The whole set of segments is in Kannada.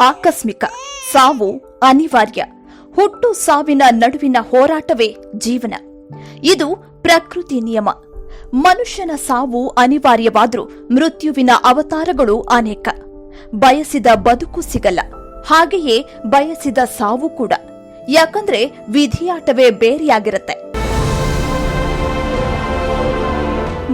ಆಕಸ್ಮಿಕ, ಸಾವು ಅನಿವಾರ್ಯ. ಹುಟ್ಟು ಸಾವಿನ ನಡುವಿನ ಹೋರಾಟವೇ ಜೀವನ. ಇದು ಪ್ರಕೃತಿ ನಿಯಮ. ಮನುಷ್ಯನ ಸಾವು ಅನಿವಾರ್ಯವಾದರೂ ಮೃತ್ಯುವಿನ ಅವತಾರಗಳು ಅನೇಕ. ಬಯಸಿದ ಬದುಕು ಸಿಗಲ್ಲ. ಹಾಗೆಯೇ ಬಯಸಿದ ಸಾವು ಕೂಡ. ಯಾಕಂದ್ರೆ ವಿಧಿಯಾಟವೇ ಬೇರೆಯಾಗಿರತ್ತೆ.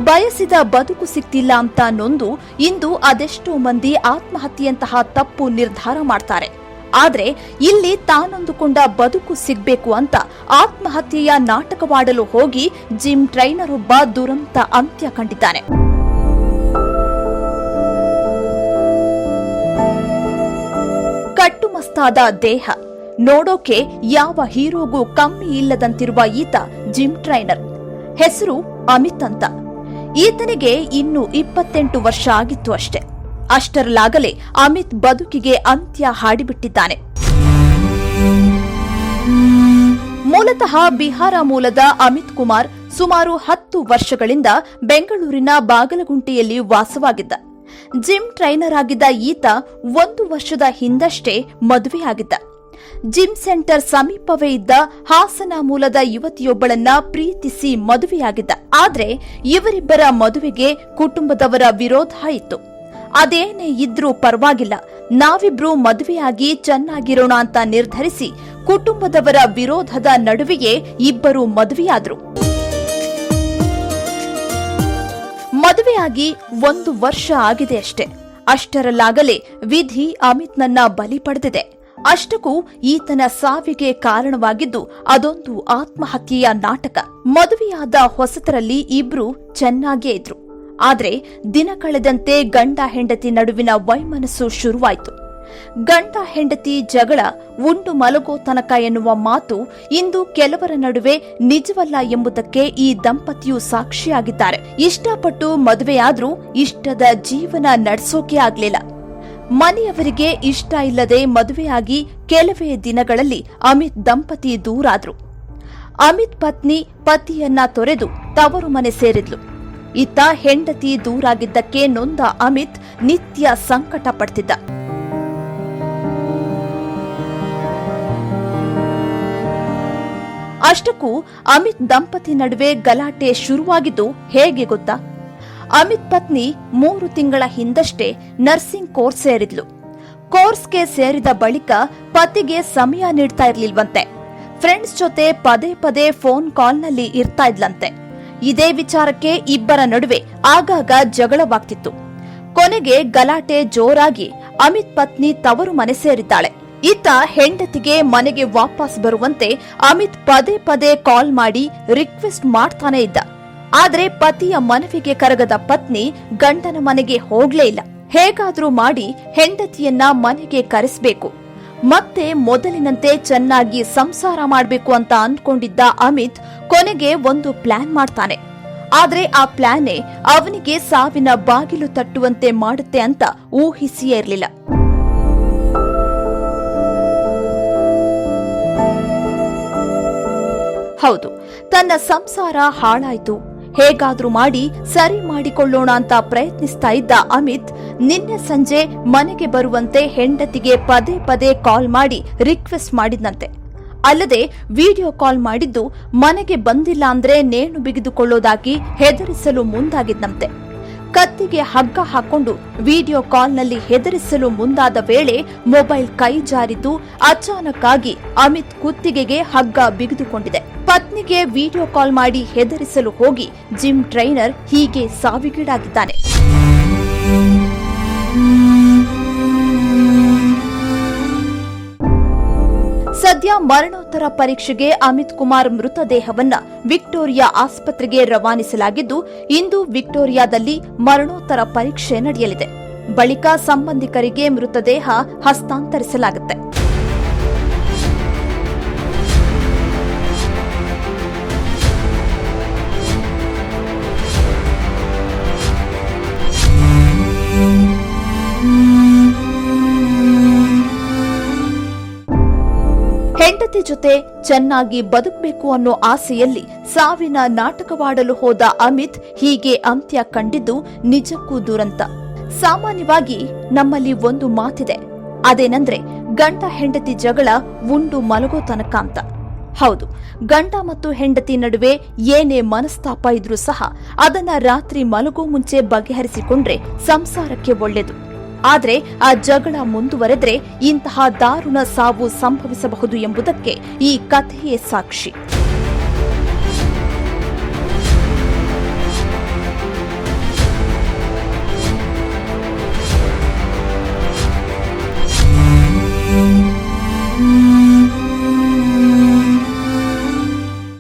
ಬಯಸಿದ ಬದುಕು ಸಿಕ್ತಿಲ್ಲ ಅಂತ ನೊಂದು ಇಂದು ಅದೆಷ್ಟೋ ಮಂದಿ ಆತ್ಮಹತ್ಯೆಯಂತಹ ತಪ್ಪು ನಿರ್ಧಾರ ಮಾಡ್ತಾರೆ. ಆದರೆ ಇಲ್ಲಿ ತಾನೊಂದುಕೊಂಡ ಬದುಕು ಸಿಗ್ಬೇಕು ಅಂತ ಆತ್ಮಹತ್ಯೆಯ ನಾಟಕವಾಡಲು ಹೋಗಿ ಜಿಮ್ ಟ್ರೈನರ್ ಒಬ್ಬ ದುರಂತ ಅಂತ್ಯ ಕಂಡಿದ್ದಾನೆ. ಕಟ್ಟುಮಸ್ತಾದ ದೇಹ. ನೋಡೋಕೆ ಯಾವ ಹೀರೋಗೂ ಕಮ್ಮಿ ಇಲ್ಲದಂತಿರುವ ಈತ ಜಿಮ್ ಟ್ರೈನರ್. ಹೆಸರು ಅಮಿತ್ ಅಂತ. ಈತನಿಗೆ ಇನ್ನು ಇಪ್ಪತ್ತೆಂಟು ವರ್ಷ ಆಗಿತ್ತು ಅಷ್ಟೆ. ಅಷ್ಟರಲ್ಲಾಗಲೇ ಅಮಿತ್ ಬದುಕಿಗೆ ಅಂತ್ಯ ಹಾಡಿಬಿಟ್ಟಿದ್ದಾನೆ. ಮೂಲತಃ ಬಿಹಾರ ಮೂಲದ ಅಮಿತ್ ಕುಮಾರ್ ಸುಮಾರು ಹತ್ತು ವರ್ಷಗಳಿಂದ ಬೆಂಗಳೂರಿನ ಬಾಗಲಗುಂಟೆಯಲ್ಲಿ ವಾಸವಾಗಿದ್ದ. ಜಿಮ್ ಟ್ರೈನರ್ ಆಗಿದ್ದ ಈತ ಒಂದು ವರ್ಷದ ಹಿಂದಷ್ಟೇ ಮದುವೆಯಾಗಿದ್ದ. ಜಿಮ್ ಸೆಂಟರ್ ಸಮೀಪವೇ ಇದ್ದ ಹಾಸನ ಮೂಲದ ಯುವತಿಯೊಬ್ಬಳನ್ನ ಪ್ರೀತಿಸಿ ಮದುವೆಯಾಗಿದ್ದ. ಆದ್ರೆ ಇವರಿಬ್ಬರ ಮದುವೆಗೆ ಕುಟುಂಬದವರ ವಿರೋಧ ಇತ್ತು. ಅದೇನೇ ಇದ್ರೂ ಪರವಾಗಿಲ್ಲ. ನಾವಿಬ್ರು ಮದುವೆಯಾಗಿ ಚೆನ್ನಾಗಿರೋಣ ಅಂತ ನಿರ್ಧರಿಸಿ ಕುಟುಂಬದವರ ವಿರೋಧದ ನಡುವೆಯೇ ಇಬ್ಬರು ಮದುವೆಯಾದ್ರು. ಮದುವೆಯಾಗಿ ಒಂದು ವರ್ಷ ಆಗಿದೆ ಅಷ್ಟೇ. ಅಷ್ಟರಲ್ಲಾಗಲೇ ವಿಧಿ ಅಮಿತ್ನನ್ನ ಬಲಿ ಪಡೆದಿದೆ. ಅಷ್ಟಕ್ಕೂ ಈತನ ಸಾವಿಗೆ ಕಾರಣವಾಗಿದ್ದು ಅದೊಂದು ಆತ್ಮಹತ್ಯೆಯ ನಾಟಕ. ಮದುವೆಯಾದ ಹೊಸತರಲ್ಲಿ ಇಬ್ರು ಚೆನ್ನಾಗೇ ಇದ್ರು. ಆದರೆ ದಿನ ಕಳೆದಂತೆ ಗಂಡ ಹೆಂಡತಿ ನಡುವಿನ ವೈಮನಸ್ಸು ಶುರುವಾಯಿತು. ಗಂಡ ಹೆಂಡತಿ ಜಗಳ, ಉಂಡು ಮಲಗೋ ತನಕ ಎನ್ನುವ ಮಾತು ಇಂದು ಕೆಲವರ ನಡುವೆ ನಿಜವಲ್ಲ ಎಂಬುದಕ್ಕೆ ಈ ದಂಪತಿಯು ಸಾಕ್ಷಿಯಾಗಿದ್ದಾರೆ. ಇಷ್ಟಪಟ್ಟು ಮದುವೆಯಾದ್ರೂ ಇಷ್ಟದ ಜೀವನ ನಡೆಸೋಕೆ ಆಗ್ಲಿಲ್ಲ. ಮನೆಯವರಿಗೆ ಇಷ್ಟ ಇಲ್ಲದೆ ಮದುವೆಯಾಗಿ ಕೆಲವೇ ದಿನಗಳಲ್ಲಿ ಅಮಿತ್ ದಂಪತಿ ದೂರಾದ್ರು. ಅಮಿತ್ ಪತ್ನಿ ಪತಿಯನ್ನ ತೊರೆದು ತವರು ಮನೆ ಸೇರಿದ್ಲು. ಇತ್ತ ಹೆಂಡತಿ ದೂರಾಗಿದ್ದಕ್ಕೆ ನೊಂದ ಅಮಿತ್ ನಿತ್ಯ ಸಂಕಟ ಪಡ್ತಿದ್ದ. ಅಷ್ಟಕ್ಕೂ ಅಮಿತ್ ದಂಪತಿ ನಡುವೆ ಗಲಾಟೆ ಶುರುವಾಗಿದ್ದು ಹೇಗೆ ಗೊತ್ತಾ? ಅಮಿತ್ ಪತ್ನಿ ಮೂರು ತಿಂಗಳ ಹಿಂದಷ್ಟೇ ನರ್ಸಿಂಗ್ ಕೋರ್ಸ್ ಸೇರಿದ್ಲು. ಕೋರ್ಸ್ಗೆ ಸೇರಿದ ಬಳಿಕ ಪತಿಗೆ ಸಮಯ ನೀಡ್ತಾ ಇರ್ಲಿಲ್ವಂತೆ. ಫ್ರೆಂಡ್ಸ್ ಜೊತೆ ಪದೇ ಪದೇ ಫೋನ್ ಕಾಲ್ನಲ್ಲಿ ಇರ್ತಾ ಇದ್ಲಂತೆ. ಇದೇ ವಿಚಾರಕ್ಕೆ ಇಬ್ಬರ ನಡುವೆ ಆಗಾಗ ಜಗಳವಾಗ್ತಿತ್ತು. ಕೊನೆಗೆ ಗಲಾಟೆ ಜೋರಾಗಿ ಅಮಿತ್ ಪತ್ನಿ ತವರು ಮನೆ ಸೇರಿದ್ದಾಳೆ. ಇತ್ತ ಹೆಂಡತಿಗೆ ಮನೆಗೆ ವಾಪಸ್ ಬರುವಂತೆ ಅಮಿತ್ ಪದೇ ಪದೇ ಕಾಲ್ ಮಾಡಿ ರಿಕ್ವೆಸ್ಟ್ ಮಾಡ್ತಾನೆ ಇದ್ದ. ಆದ್ರೆ ಪತಿಯ ಮನವಿಗೆ ಕರಗದ ಪತ್ನಿ ಗಂಡನ ಮನೆಗೆ ಹೋಗ್ಲೇ ಇಲ್ಲ. ಹೇಗಾದ್ರೂ ಮಾಡಿ ಹೆಂಡತಿಯನ್ನ ಮನೆಗೆ ಕರೆಸಬೇಕು. ಮತ್ತೆ ಮೊದಲಿನಂತೆ ಚೆನ್ನಾಗಿ ಸಂಸಾರ ಮಾಡಬೇಕು ಅಂತ ಅಂದ್ಕೊಂಡಿದ್ದ ಅಮಿತ್ ಕೊನೆಗೆ ಒಂದು ಪ್ಲಾನ್ ಮಾಡ್ತಾನೆ. ಆದ್ರೆ ಆ ಪ್ಲಾನೇ ಅವನಿಗೆ ಸಾವಿನ ಬಾಗಿಲು ತಟ್ಟುವಂತೆ ಮಾಡುತ್ತೆ ಅಂತ ಊಹಿಸಿಯೇ ಇರಲಿಲ್ಲ. ಹೌದು, ತನ್ನ ಸಂಸಾರ ಹಾಳಾಯ್ತು. ಹೇಗಾದ್ರೂ ಮಾಡಿ ಸರಿ ಮಾಡಿಕೊಳ್ಳೋಣ ಅಂತ ಪ್ರಯತ್ನಿಸ್ತಾ ಇದ್ದ ಅಮಿತ್, ನಿನ್ನೆ ಸಂಜೆ ಮನೆಗೆ ಬರುವಂತೆ ಹೆಂಡತಿಗೆ ಪದೇ ಪದೇ ಕಾಲ್ ಮಾಡಿ ರಿಕ್ವೆಸ್ಟ್ ಮಾಡಿದ್ನಂತೆ. ಅಲ್ಲದೆ ವಿಡಿಯೋ ಕಾಲ್ ಮಾಡಿದ್ದು ಮನೆಗೆ ಬಂದಿಲ್ಲ ಅಂದ್ರೆ ನೇಣು ಬಿಗಿದುಕೊಳ್ಳೋದಾಗಿ ಹೆದರಿಸಲು ಮುಂದಾಗಿದ್ನಂತೆ. ಕತ್ತಿಗೆ ಹಗ್ಗ ಹಾಕೊಂಡು ವಿಡಿಯೋ ಕಾಲ್ನಲ್ಲಿ ಹೆದರಿಸಲು ಮುಂದಾದ ವೇಳೆ ಮೊಬೈಲ್ ಕೈ ಜಾರಿದ್ದು ಅಚಾನಕ್ ಆಗಿ ಅಮಿತ್ ಕುತ್ತಿಗೆಗೆ ಹಗ್ಗ ಬಿಗಿದುಕೊಂಡಿದೆ. ಪತ್ನಿಗೆ ವಿಡಿಯೋ ಕಾಲ್ ಮಾಡಿ ಹೆದರಿಸಲು ಹೋಗಿ ಜಿಮ್ ಟ್ರೈನರ್ ಹೀಗೆ ಸಾವಿಗೀಡಾಗಿದ್ದಾನೆ. ಸದ್ಯ ಮರಣೋತ್ತರ ಪರೀಕ್ಷೆಗೆ ಅಮಿತ್ ಕುಮಾರ್ ಮೃತದೇಹವನ್ನು ವಿಕ್ಟೋರಿಯಾ ಆಸ್ಪತ್ರೆಗೆ ರವಾನಿಸಲಾಗಿದ್ದು, ಇಂದು ವಿಕ್ಟೋರಿಯಾದಲ್ಲಿ ಮರಣೋತ್ತರ ಪರೀಕ್ಷೆ ನಡೆಯಲಿದೆ. ಬಳಿಕ ಸಂಬಂಧಿಕರಿಗೆ ಮೃತದೇಹ ಹಸ್ತಾಂತರಿಸಲಾಗುತ್ತೆ. ಜೊತೆ ಚೆನ್ನಾಗಿ ಬದುಕಬೇಕು ಅನ್ನೋ ಆಸೆಯಲ್ಲಿ ಸಾವಿನ ನಾಟಕವಾಡಲು ಹೋದ ಅಮಿತ್ ಹೀಗೆ ಅಂತ್ಯ ಕಂಡಿದ್ದು ನಿಜಕ್ಕೂ ದುರಂತ. ಸಾಮಾನ್ಯವಾಗಿ ನಮ್ಮಲ್ಲಿ ಒಂದು ಮಾತಿದೆ. ಅದೇನಂದ್ರೆ ಗಂಡ ಹೆಂಡತಿ ಜಗಳ ಉಂಡು ಮಲಗೋ ತನಕ ಅಂತ. ಹೌದು, ಗಂಡ ಮತ್ತು ಹೆಂಡತಿ ನಡುವೆ ಏನೇ ಮನಸ್ತಾಪ ಇದ್ರೂ ಸಹ ಅದನ್ನ ರಾತ್ರಿ ಮಲಗೋ ಮುಂಚೆ ಬಗೆಹರಿಸಿಕೊಂಡ್ರೆ ಸಂಸಾರಕ್ಕೆ ಒಳ್ಳೆಯದು ಆದ್ರೆ ಆ ಜಗಳ ಮುಂದುವರೆದ್ರೆ ಇಂತಹ ದಾರುಣ ಸಾವು ಸಂಭವಿಸಬಹುದು ಎಂಬುದಕ್ಕೆ ಈ ಕಥೆಯೇ ಸಾಕ್ಷಿ.